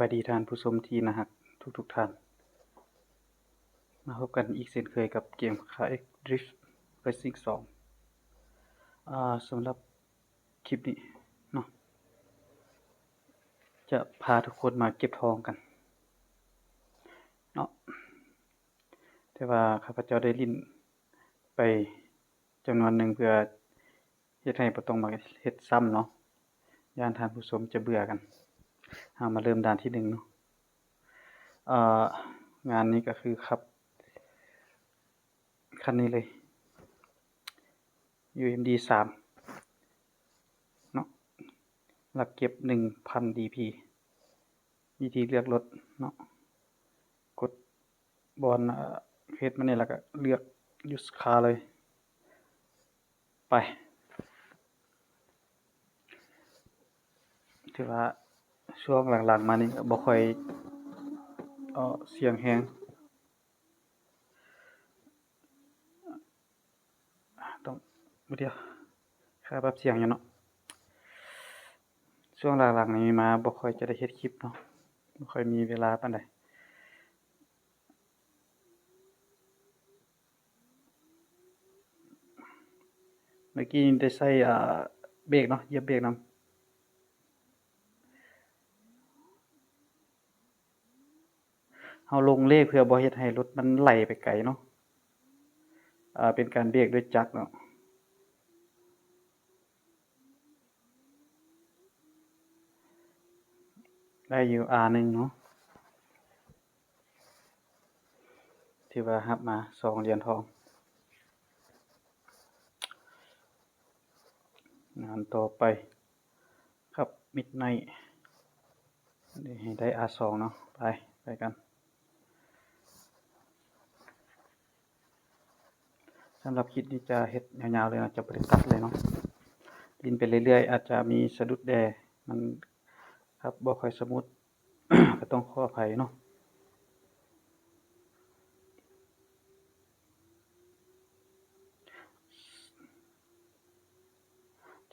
บายดีท่านผู้ชมที่นะฮักทุกทุกๆท่าน มาพบกันอีกเช่นเคยกับเกม Car X Drift Racing 2อ่าสองสำหรับคลิปนี้เนาะจะพาทุกคนมาเก็บทองกันเนาะแต่ว่าข้าพเจ้าได้ลิ้นไปจำนวนหนึ่งเพื่อเฮ็ดให้บ่ต้องมาเฮ็ดซ้ำเนาะย่านท่านผู้ชมจะเบื่อกัน เอามาเริ่มด่านที่หนึ่งเนาะเอ่องานนี้ก็คือขับ คันนี้เลย UMD สามเนาะหลักเก็บหนึ่งพัน DP วิธีเลือกรถเนาะกดบอลเฟซมาเนี่ยแล้วก็เลือกยูสคาเลย ไปถือว่า ช่วงหลังๆ มานี่บ่ค่อยเออเสียงแฮงต้องบ่เดียวค่าปรับเสียงอยู่เนาะช่วงหลังๆนี้มาบ่ค่อยจะได้เฮ็ดคลิปเนาะบ่ค่อยมีเวลาปานใดเมื่อกี้ได้ใส่เบรกเนาะเหยียบเบรกนำ เราลงเลขเพื่อบ่เฮ็ดให้รถมันไหลไปไกลเนาะอ่าเป็นการเบรกด้วยจักรเนาะได้อยู่ R หนึ่งเนาะถือว่ารับมาสองเหรียญทองงานต่อไปครับ Midnight นี่ให้ได้ R สองเนาะไป ไปกัน สำหรับคลิปนี้จะเฮ็ดยาวๆเลยนาะจะบ่ได้ตัดเลยเนาะลินไปเรื่อยๆ อาจจะมีสะดุดแดมันครับบ่ค่อยสมูทก็ต้องขออภัยเนาะ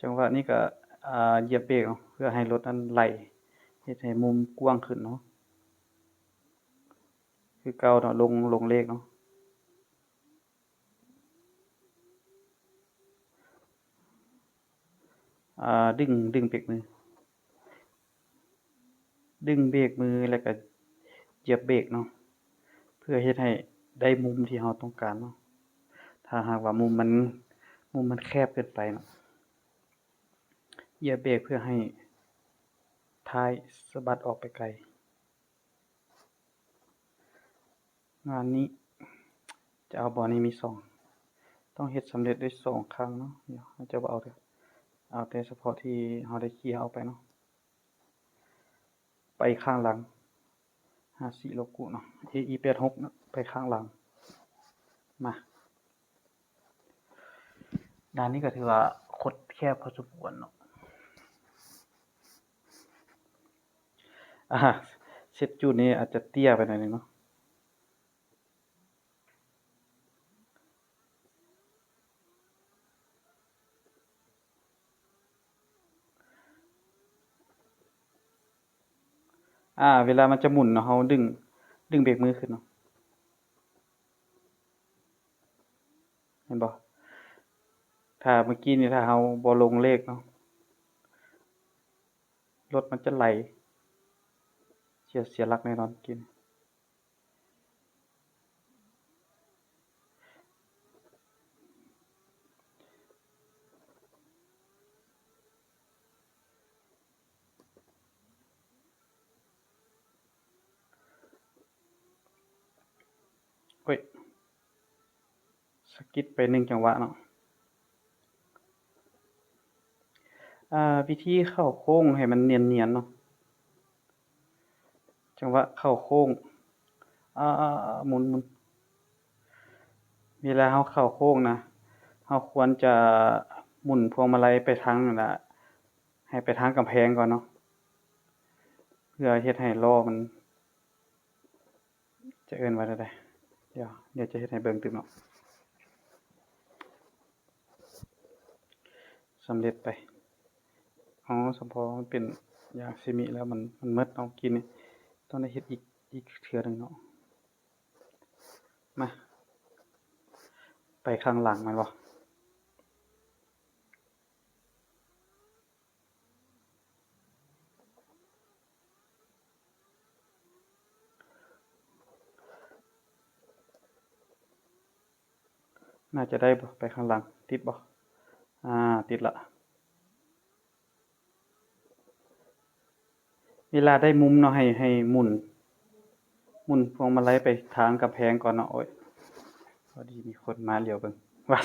จังหวะนี้ก็อ่าเหยียบเบรกเพื่อให้รถนั้นไหลเฮ็ดให้มุมกว้างขึ้นเนาะคือเก่าเนาะลงลงเลขเนาะ อ่า ดึงดึงเบรกมือ ดึงเบรกมือแล้วก็เหยียบเบรกเนาะเพื่อเฮ็ดให้ได้มุมที่เราต้องการเนาะถ้าหากว่ามุมมันมุมมันแคบเกินไปเนาะเหยียบเบรกเพื่อให้ท้ายสะบัดออกไปไกล งานนี้จะเอาบ่นี่มีสอง ต้องเฮ็ดสำเร็จด้วยสองครั้งเนาะเดี๋ยวเราจะเอาเด้อ เอาแต่เฉพาะที่เราได้ขี่เอาไปเนาะ ไปข้างหลัง54โลกุเนาะ AE86 เนาะไปข้างหลัง มาด่านนี้ก็ถือว่าคดแคบพอสมควรเนาะอ่าเช็ดจูดนี้อาจจะเตี้ยไปหน่อยนึงเนาะ อ่า เวลามันจะหมุนเนาะเขาดึง ดึงเบรกมือขึ้นเนาะเห็นบ่ถ้าเมื่อกี้นี่ถ้าเขาบอลงเลขเนาะรถมันจะไหล เสียเสียหลักแน่นอนกิน โอ๊ย สะกิดไปหนึ่งจังหวะเนาะอ่าวิธีเข้าโค้งให้มันเนียนๆเนาะจังหวะเข้าโค้งอ่าๆๆหมุนๆเวลาเราเข้าโค้งนะเราควรจะหมุนพวงมาลัยไปทางนั่นละให้ไปทางกำแพงก่อนเนาะเพื่อเฮ็ดให้ล้อมัน จะเอิ้นว่าจั่งใดเดี๋ยวเดี๋ยวจะเฮ็ดให้เบิ่งตึกเนาะ สำเร็จไปอ๋อสำพอมันเป็นยาเซมิแล้วมันมันมดเนากี้นี่ต้องได้เฮ็ดอีกอีกเทื่อหนึ่งเนาะมาไปข้างหลังม่นบ่น่าจะได้บ่ไปข้างหลัง ติดบ่ อ่า ติดล้วเวลาได้มุมเนาะให้ให้หมุน หมุนพวงมาลัยไปทางกำแพงก่อนเนาะโอ๊ยพอดีมีคนมาเหลียวเบิ่งว่า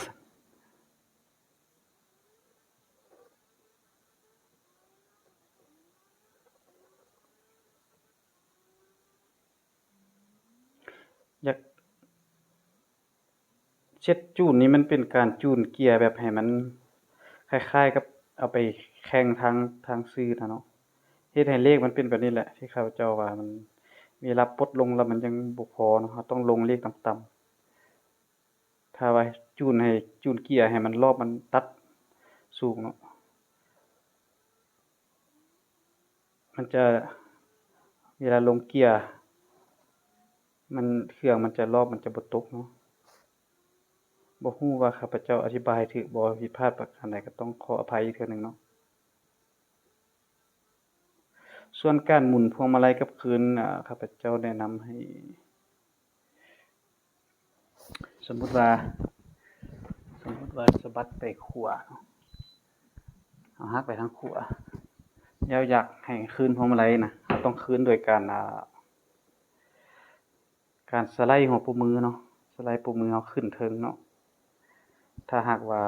อยากเช็ดจูนนี่มันเป็นการจูนเกียร์แบบให้มัน คล้ายๆกับเอาไปแข่งทางทางสื่อนะเนาะเฮ็ดให้เลขมันเป็นแบบนี้แหละ ที่ข้าพเจ้าว่ามันเวลาปดลงแล้วมันยังบ่พอเนาะเราต้องลงเลขต่ำต่ำถ้าว่าจูนให้จูนเกียร์ให้มันรอบมันตัดสูงเนาะมันจะเวลาลงเกียร์มันเครื่องมันจะรอบมันจะบ่ตกเนาะ บ่รู้ว่าข้าพเจ้าอธิบายถูกบ่ผิดพลาดประการใดก็ต้องขออภัยอีกเทื่อนึงเนาะส่วนการหมุนพวงมาลัยกับคืนอ่าข้าพเจ้าแนะนำให้ สมมุติว่า สมมุติว่าสะบัดไปขวาเนเอาหักไปทางขวาแล้วอยากให้คืนพวงมาลัยนะเราต้องคืนโดยการการสไลด์หัวปุ่มมือเนาะสไลด์ปุ่มมือเราขึ้นเทิงเนาะ ถ้าหากว่า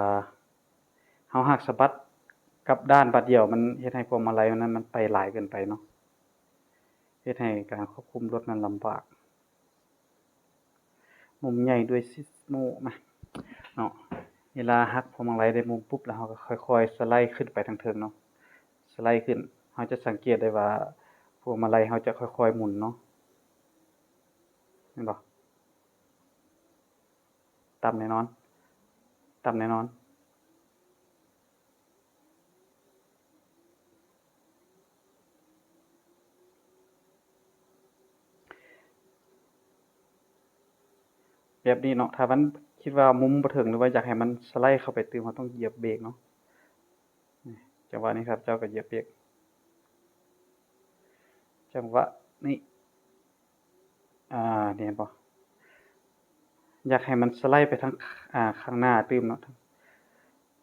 เราหักสะบัดกับด้านบัดเดียวมันเฮ็ดให้พวงมาลัยอันนั้นมันไปหลายเกินไปเนาะเฮ็ดให้การควบคุมรถนั้นลำบาก มุมใหญ่ด้วยซิสโมมาเนาะเวลาหักพวงมาลัยได้มุมปุ๊บแล้วเราก็ค่อยๆสไลด์ขึ้นไปทางเทิงเนาะสไลด์ขึ้นเราจะสังเกตได้ว่าพวงมาลัยเราจะค่อยๆหมุนเนาะเห็นบ่ต่ำแน่นอน ต่ำแน่นอน แบบนี้เนาะถ้ามันคิดว่ามุมบ่ถึงหรือว่าอยากให้มันสไลด์เข้าไปตึมเราต้องเหยียบเบรกเนาะจังหวะนี้ครับ เจ้าก็เหยียบเบรกจังหวะนี้อ่านี่เห็นบ่ อยากให้มันสไลด์ไปทางอ่าข้างหน้าตึมเนาะ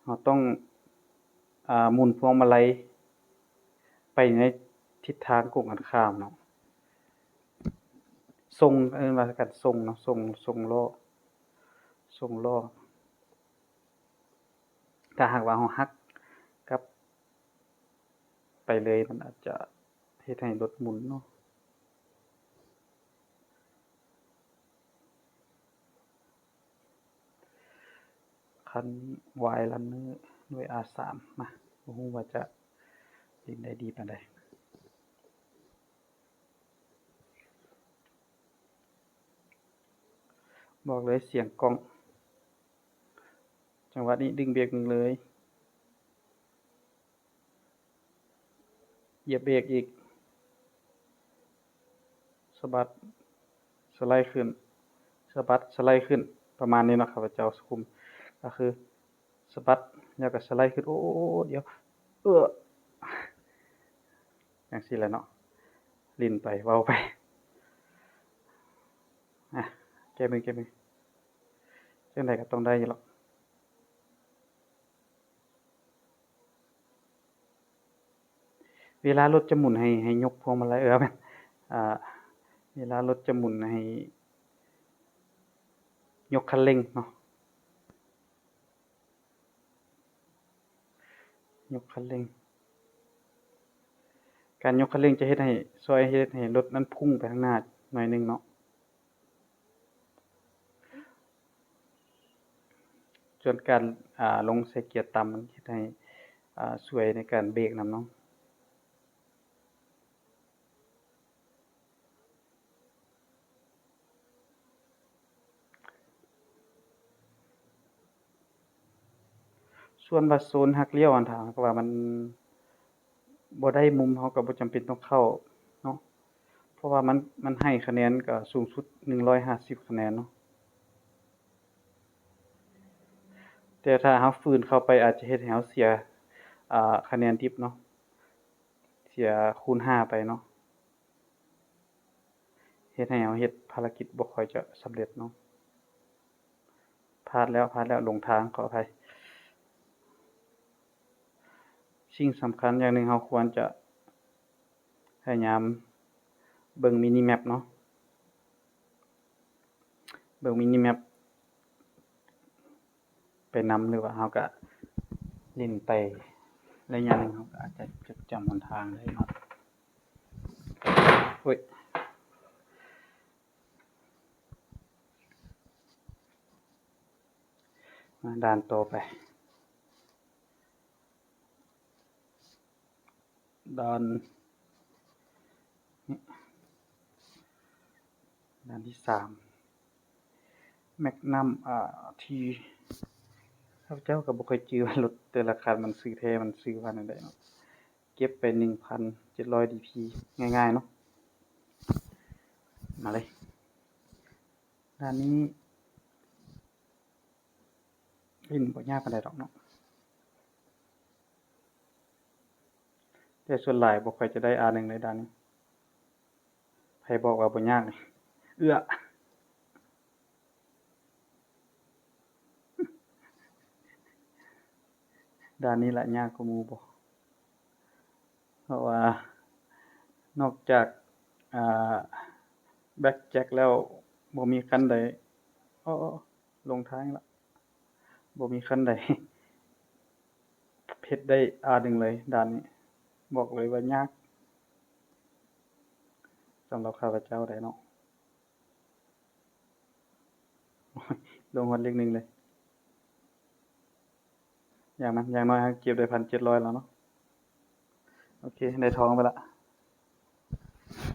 เราต้องอ่าหมุนพวงมาลัยไปในทิศทางตรงกันข้ามเนาะทรงเอิ้นว่าการทรงเนาะทรงทรงล้อทรงล้อถ้าหากว่าเราหักกับ ไปเลยมันอาจจะเฮ็ดให้รถหมุนเนาะ คันนี้ Y Runner ด้วย R3 มาบ่รู้ว่าจะเล่นได้ดีปานใดบอกเลยเสียงกล้อง จังหวะนี้ดึงเบรกเลยเหยียบเบรกอีกสะบัดสไลด์ขึ้นสะบัดสไลด์ขึ้นประมาณนี้นะข้าพเจ้าคุม ก็คือสะบัดแล้วก็สไลด์ขึ้นโอ้ๆๆเดี๋ยว เอ้อจั่งซี้แหละเนาะลินไปเว้าไปอะแก้มือแก้มือจั่งใดก็ต้องได้อยู่หรอกเวลารถจะหมุนให้ให้ยกพวงมาลัยเออแม่นอ่าเวลารถจะหมุนให้ ยกคันเร่งเนาะ ยกคันเร่ง การยกคันเร่งจะเฮ็ดให้ช่วยเฮ็ดให้รถนั้นพุ่งไปข้างหน้าหน่อยหนึ่งเนาะส่วนการลงใส่เกียร์ต่ำมันเฮ็ดให้ช่วยในการเบรกนำเนาะ ส่วนว่าโซนหักเลี้ยวอันถาหากว่ามันบ่ได้มุมเราก็บ่จำเป็นต้องเข้าเนาะเพราะว่ามันมันให้คะแนนก็สูงสุด 150 คะแนนเนาะแต่ถ้าเราฝืนเข้าไปอาจจะเฮ็ดให้เราเสียอ่าคะแนนดิบเนาะเสียคูณ 5 ไปเนาะเฮ็ดให้เราเฮ็ดภารกิจบ่ค่อยจะสำเร็จเนาะพลาดแล้วพลาดแล้วหลงทางขออภัย สิ่งสำคัญอย่างหนึ่งเราควรจะพยายามเบิ่ง minimap เนาะเบิ่ง minimap ไปนำหรือว่าเราก็เล่นไประยะหนึ่งเราก็อาจจะจดจำหนทางได้เนาะโอ๊ยมาด่านต่อไป ด้านด้านที่สามแมกนัมอ่าทีข้าพเจ้ากับบุคคลจือรถแต่ราคามันซื้อแท้มันซื้อพันอะไรเนาะเก็บไปหนึ่งพันเจ็ดร้อยดีพีง่ายๆเนาะมาเลยด้านนี้ลิ้นบ่ยากอะไรดอกเนาะ แต่ส่วนหลายบ่ค่อยจะได้ R1 เลยด่านนี้ไผบอกว่าบ่ยากนี่เอื้อด่านนี้ละยากกว่าหมู่บ่เพราะว่านอกจากอ่า Blackjack แล้วบ่มีคันใดอ้อลงทางแล้วบ่มีคันใดเฮ็ดได้ R1 เลยด่านนี้ บอกเลยว่ายากสำหรับข้าพเจ้าได้เนาะโอ๊ยลงฮอดเลข1เลย อย่างมันอย่างน้อยเราเก็บได้1,700แล้วเนาะโอเค ได้ทองไปล้ว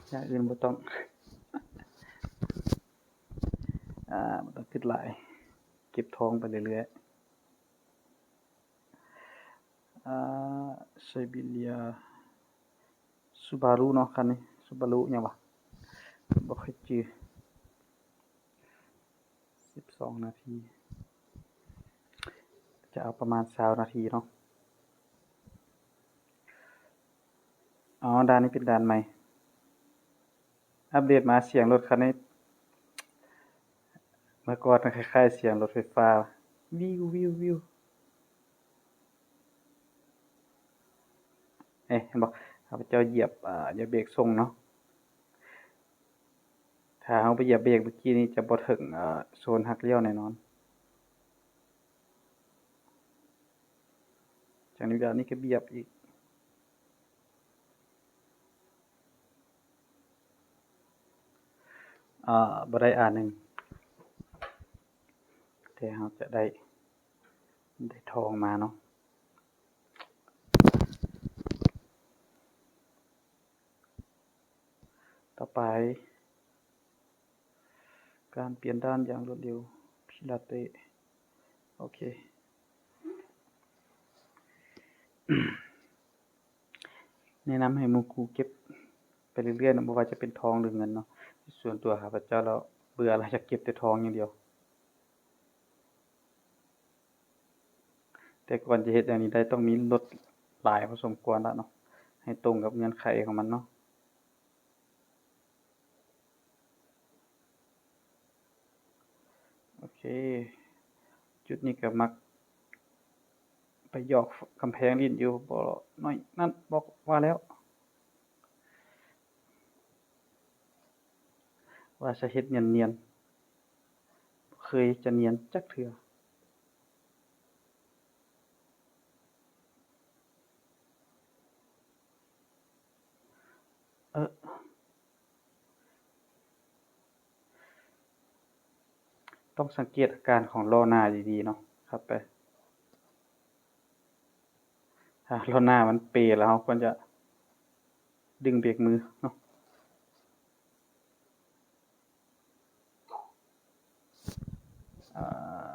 อย่างอื่นบ่ต้อง อ่าบ่ต้องคิดหลาย เก็บทองไปเรื่อยๆ อ่า Siberia Subaru เนาะคันนี้ Subaru หยังวะบ่ค่อยจื้อ12นาที จะเอาประมาณ20นาทีเนาะอ๋อด่านนี้เป็นด่านใหม่ อัปเดตมาเสียงรถคันนี้เมื่อก่อนคล้ายๆเสียงรถไฟฟ้า วิวๆๆเอ๊ะเห็นบ่ ข้าพเจ้าเหยียบอ่าเหยียบเบรกส่งเนาะถ้าเราไปเหยียบเบรกเมื่อกี้นี้จะบ่ถึงอ่าโซนหักเลี้ยวแน่นอนจากนี้ด่านนี้ก็เหยียบอีกอ่าบ่ได้ R1 แต่เราจะได้ได้ทองมาเนาะ ต่อไป การเปลี่ยนด่านอย่างรวดเร็ว Pirate โอเค แนะนำให้มู่คู่เก็บไปเรื่อยๆเนาะบ่ว่าจะเป็นทองหรือเงินเนาะส่วนตัวข้าพเจ้าแล้วเบื่อแล้วอยากเก็บแต่ทองอย่างเดียว แต่ก่อนจะเฮ็ดอันนี้ได้ต้องมีรถหลายพอสมควรแล้วเนาะให้ตรงกับเงื่อนไขของมันเนาะ โอเค จุดนี้ก็มัก ไปหยอกกำแพงดินอยู่บ่น้อยนั่นบอกว่าแล้ว ว่าจะเฮ็ดเนียนๆเคยจะเนียนจักเถื่อะ ต้องสังเกตอาการของล้อหน้าดีๆเนาะขับไปถ้าล้อหน้ามันเป๋แล้วควรจะดึงเบรกมือเนาะอ่า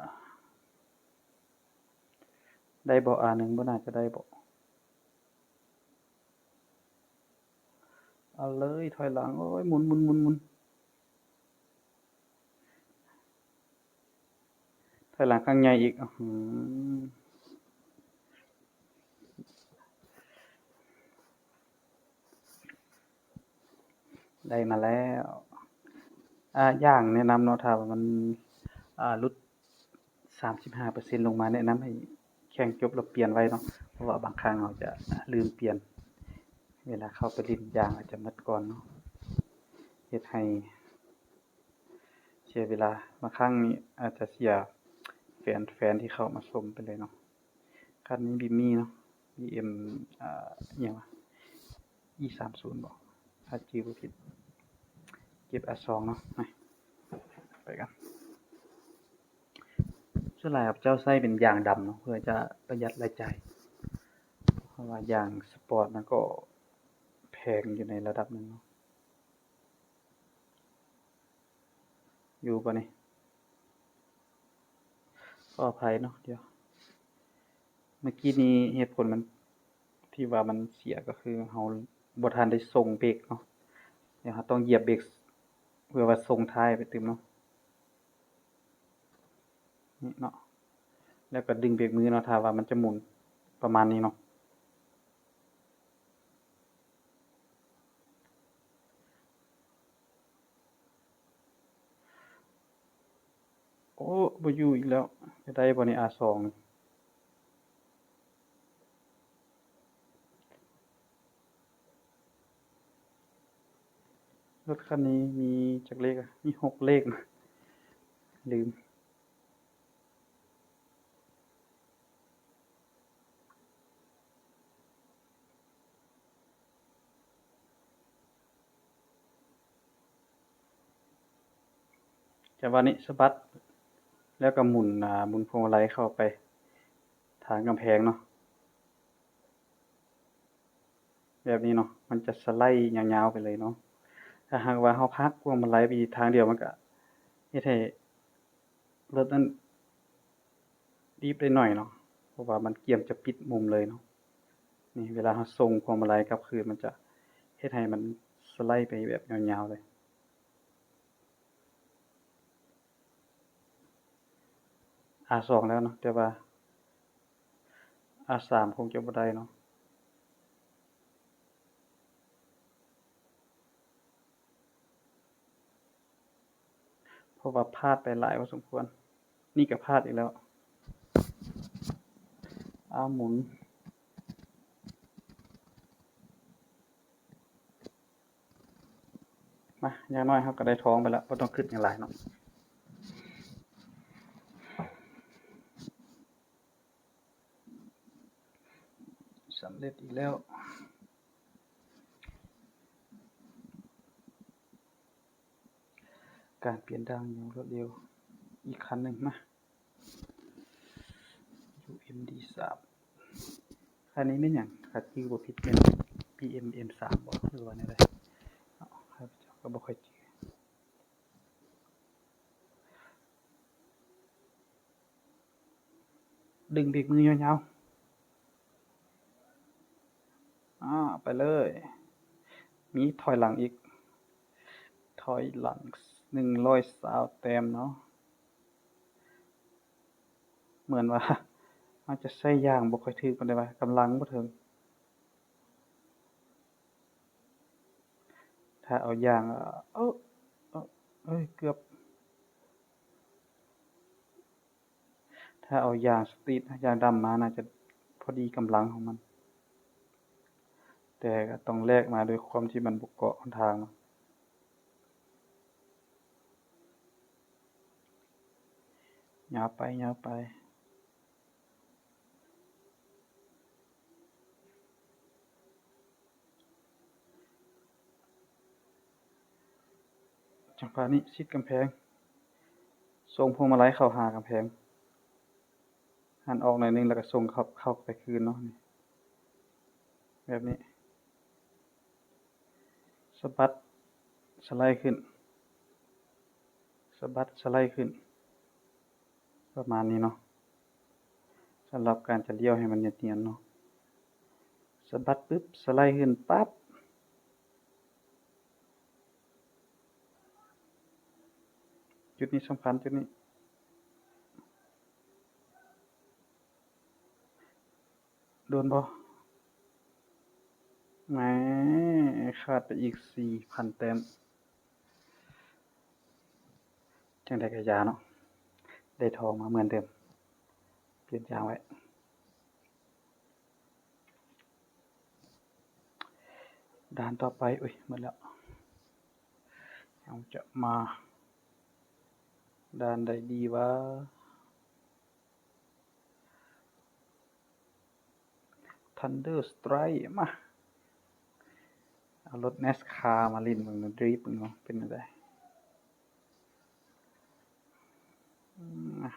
ได้บ่ R1 บ่น่าจะได้บ่เอาเลยถอยหลัง โอ้ยหมุนหมุนหมุนหมุนถอย หลังข้างใหญ่อีกอได้มาแล้วอย่างแนะนำเนาะถ้าว่ามันอ่าลด35%ลงมาแนะนำให้แข่งจบแล้วเปลี่ยนไว้เนาะเพราะว่าบางครั้งเราจะลืมเปลี่ยน เวลาเข้าไปลินยางอาจจะหมดก่อนเนาะเฮ็ดให้เสียเวลาบางครั้งนี่อาจจะเสีย แฟนแฟนที่เข้ามาชมไปเลยเนาะคันนี้ BIMI เนาะ BM อ่าอิหยังวะ E30 บ่ถ้าชื่อบ่ผิด เก็บ R2 เนาะไปไปกันส่วนหลายข้าพเจ้าใช้เป็นยางดำเนาะเพื่อจะประหยัดรายจ่ายเพราะว่ายางสปอร์ตมันก็แพงอยู่ในระดับหนึ่งเนาะอยู่บ่นี่ ขออภัยเนาะเดี๋ยว เมื่อกี้นี้เหตุผลมันที่ว่ามันเสียก็คือเราบทานได้ส่งเบรกเนาะเดี๋ยวเราต้องเหยียบเบรกเพื่อว่าส่งท้ายไปตึมเนาะนี่เนาะแล้วก็ดึงเบรกมือเนาะถ้าว่ามันจะหมุนประมาณนี้เนาะ อ้บอยู่อีกแล้ว จะได้บ่นี่ R2 นี่รถคันนี้มีจักเลขอะมี6เลขนะลืมจังหวะนี้สบัด แล้วก็หมุนอ่าหมุนพวงมาลัยเข้าไปทางกำแพงเนาะแบบนี้เนาะมันจะสไลด์ยาวๆไปเลยเนาะถ้าหากว่าเราผลักพวงมาลัยไปทางเดียวมันก็เฮ็ดให้รถนั้นดีดได้น้อยเนาะเพราะว่ามันเกี่ยมจะปิดมุมเลยเนาะนี่เวลาเราส่งพวงมาลัยกลับคืนมันจะเฮ็ดให้มันสไลด์ไปแบบยาวๆเลย R2 แล้วเนาะแต่ว่า R3 คงจะบ่ได้เนาะเพราะว่าพลาดไปหลายพอสมควร นี่ก็พลาดอีกแล้วอาหมุนมาอย่างน้อยเราก็ได้ท้องไปแล้วบ่ต้องคิดหยังหลายเนาะ สำเร็จอีกแล้ว การเปลี่ยนดางอย่างรวดเร็ว อีกคันหนึ่งมา UMD 3คันนี้แม่นหยังถ้าชื่อบ่ผิดแม่น BM M3 บ่หรือว่าแนวใดอ้าวข้าพเจ้าก็บ่ค่อยจืดึงเบรกมือยาวๆ อาไปเลยมีถอยหลังอีก ถอยหลัง120แต้มเนาะ เหมือนว่ามันจะใช้ยางบ่ค่อยถึกปานใดวะกำลังบ่ถึง ถ้าเอายาง เออเอ๊ะเอ๊ยเกือบ ถ้าเอายางสตรีทยางดำมาน่าจะพอดีกำลังของมัน แต่ก็ต้องแลกมาด้วยความที่มันบ่เกาะทางนาะยาวไปยาวไปจังหวะนี้ชิดกำแพงส่งพวงมาลัยเข้าหากำแพง หันออกหน่อยนึงแล้วก็ส่งเข้าเข้าไปคืนเนาะแบบนี้ สะบัดสไลด์ขึ้นสะบัดสไลด์ขึ้น ประมาณนี้เนาะสำหรับการจะเลี้ยวให้มันเนียนๆเนาะสะบัดปุ๊บสไลด์ขึ้นปั๊บจุดนี้สำคัญจุดนี้โดนบ่ แหมขาดไปอีก4,000แต้มจังได๋ก็อย่าเนาะ ได้ทองมาเหมือนเดิม เปลี่ยนยางไว้ด่านต่อไป อุ๊ยหมดแล้วเราจะมาด่านใดดีวะ Thunder Strike มา เอารถ NASCAR มาล่นเบิ่งดนตรีเบิ่งเนาะเป็นจั่งใดอืมอะ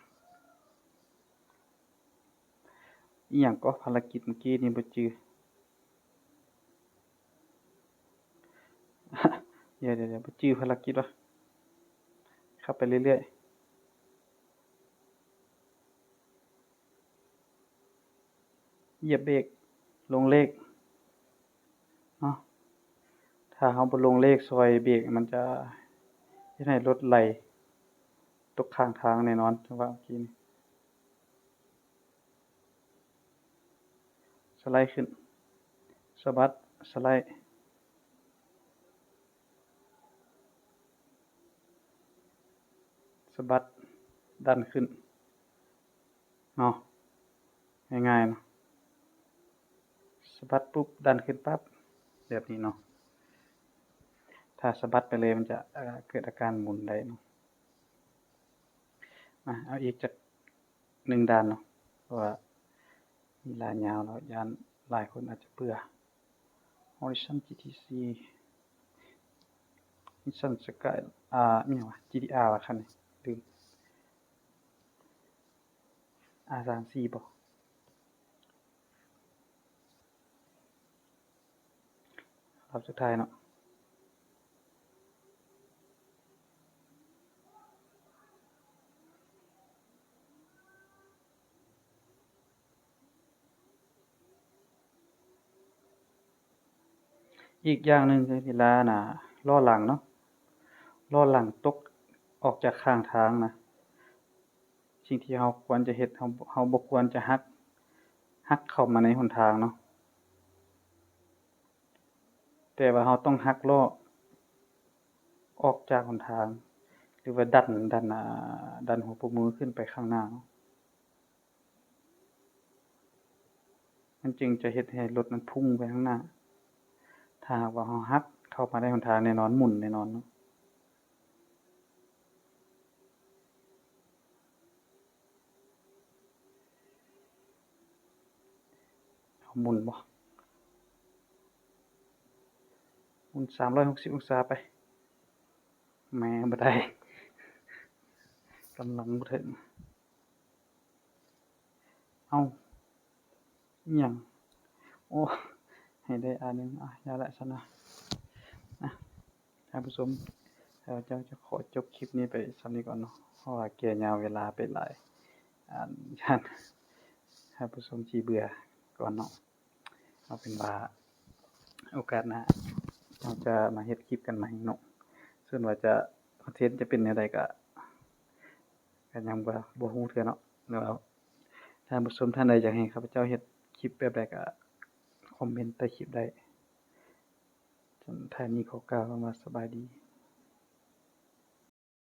อิหยังก็ภารกิจเมื่อกี้นี่บ่จือเดี๋ยวๆๆบ่จือภารกิจวะขับไปเรื่อยๆเหยียบเบรกลงเลขเนาะ ถ้าเราบ่ลงเลขซอยเบรกมันจะเฮ็ดให้รถไหลตกข้างทางแน่นอนจังหวะเมื่อกี้นี่สไลด์ขึ้นสะบัดสไลด์สะบัดดันขึ้นเนาะง่ายๆเนาะสะบัดปุ๊บดันขึ้นปั๊บแบบนี้เนาะ ถ้าสะบัดไปเลยมันจะเกิดอาการหมุนได้เนาะมาเอาอีกจัก1ด่านเนาะเพราะว่าเวลายยาวแล้วยานหลายคนอาจจะเบื่อ Horizon GTC Nissan Sky อ่าอิหยังวะ GT-R วะคันนี้ลืม R34 บ่รอบสุดท้ายเนาะ อีกอย่างหนึ่งคือเวลาน่ะล้อหลังเนาะล้อหลังตกออกจากข้างทางนะสิ่งที่เราควรจะเฮ็ดเราเราบ่ควรจะหักหักเข้ามาในหนทางเนาะแต่ว่าเราต้องหักล้อออกจากหนทาง หรือว่าดันดันอ่าดันหัวปรมือขึ้นไปข้างหน้า มันจึงจะเฮ็ดให้รถมันพุ่งไปข้างหน้า ถ้าหากว่าเราหักเข้ามาในหนทางแน่นอนหมุนแน่นอนเนาะเอาหมุนบ่หมุน360องศาไปแหมบ่ได้กำลังบ่ถึงเอาอิหยังโอ้ ให้ได้อันหนึ่งอะย่าล้วซั้นนะนะท่านผู้ชมข้าพเจ้าจะขอจบคลิปนี้ไปส่ำนี้ก่อนเนาะเพราะว่าแก่ยาวเวลาไปหลายอ่านย้านท่านผู้ชมสิเบื่อก่อนเนาะเอาเป็นว่าโอกาสหน้าเราจะมาเฮ็ดคลิปกันใหม่เนาะส่วนว่าจะคอนเทนต์จะเป็นแนวใดก็ก็ยังบ่บ่รู้คือเนาะแล้วท่านผู้ชมท่านใดอยากให้ข้าพเจ้าเฮ็ดคลิปแบบใดก็ คอมเมนต์ใต้คลิปได้ส่วนท่านี้ขอกล่าวคำว่าสบายดี